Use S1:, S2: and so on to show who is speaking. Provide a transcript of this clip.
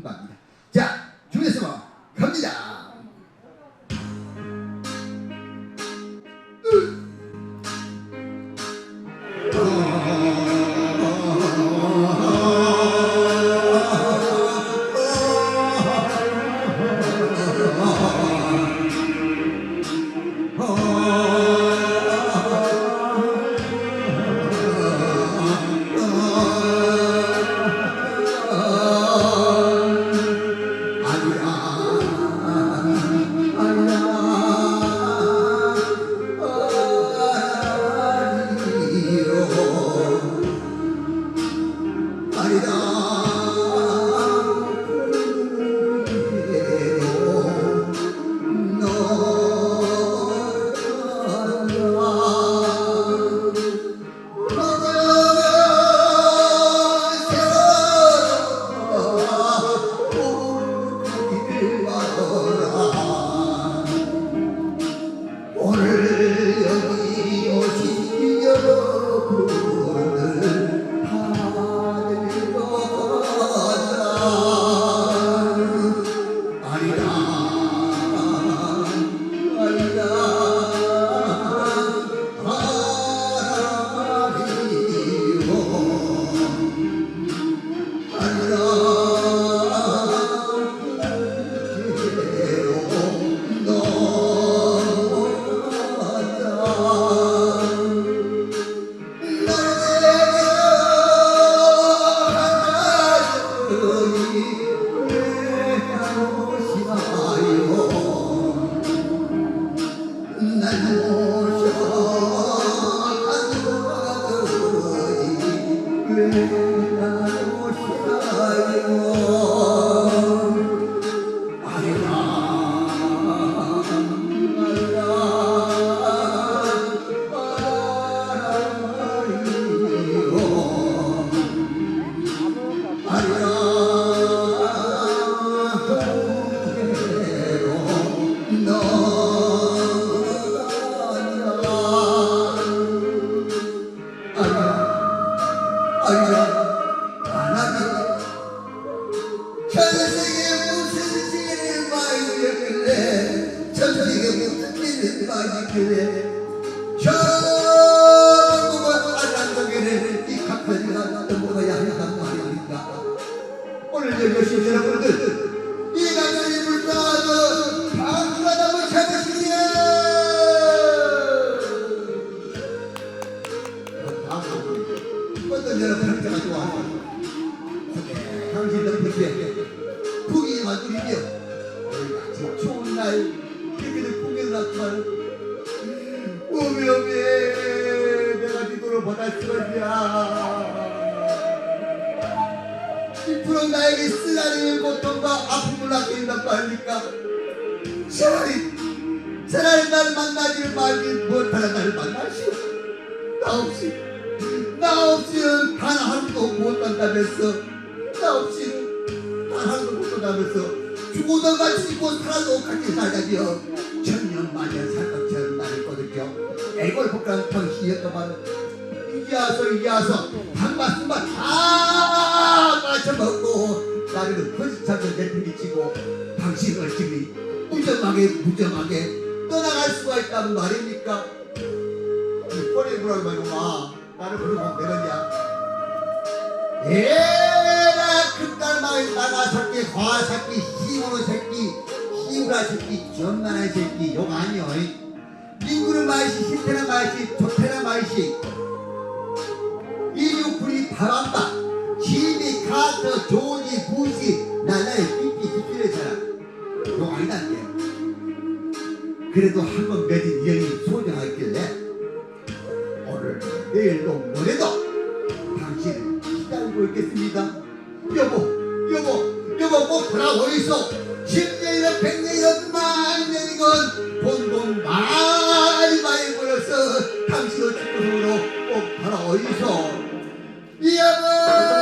S1: 분바 천세계 지었길래 전국은 알란도계를 이 각하지가 넘어가야 한단 말입니까 오늘 여기 여러분들 이 강연이 불타서 방문하다고 찾으시냐 어떤 여러분 제가 좋아하죠 당신들 그때 풍이만 들이며 우리가 좋은 날 있냐 이프로 나에게 쓰라리는 고통과 아픔을 낳긴단 말입니까? 차라리 차라리 날 만나기를 말지 못하는 날 만나시오. 나 없이 나 없이는 단 하루도 못 산다면서 나 없이는 단 하루도 못 산다면서 죽어도 같이 있고 살아도 같이 살자며 천년 만년 살 것처럼 나를 거들겨 애걸 복한 당신이었더만 이제 와서 이제 와서. 한맛한맛 다 마셔먹고 나를 허지차게 내팽개치고 당신을 지금 무정하게 무정하게 떠나갈 수가 있다는 말입니까? 이 꼬리 부라고 말고마 나를 부르면 되느냐? 에라 그딸 마을 나가 새끼 화 새끼 시우로 새끼 전만한 새끼 욕 아니여. 민구는 마이시 신태나 마이시 조태나 마이 살았다. 집이 카드, 조지, 구지, 나라의 인기 빗질했잖아. 그거 아니다, 게 그래도 한 번 맺은 인연이 소중하길래 오늘 내일도 모레도 당신을 기다리고 있겠습니다. 여보, 여보, 여보 뭐 꼭 돌아오고 있어. 10년이든 100년이든 만년이건 본돈 많이 많이 벌어서 당신을 축구로 꼭 돌아오고 있어. リアム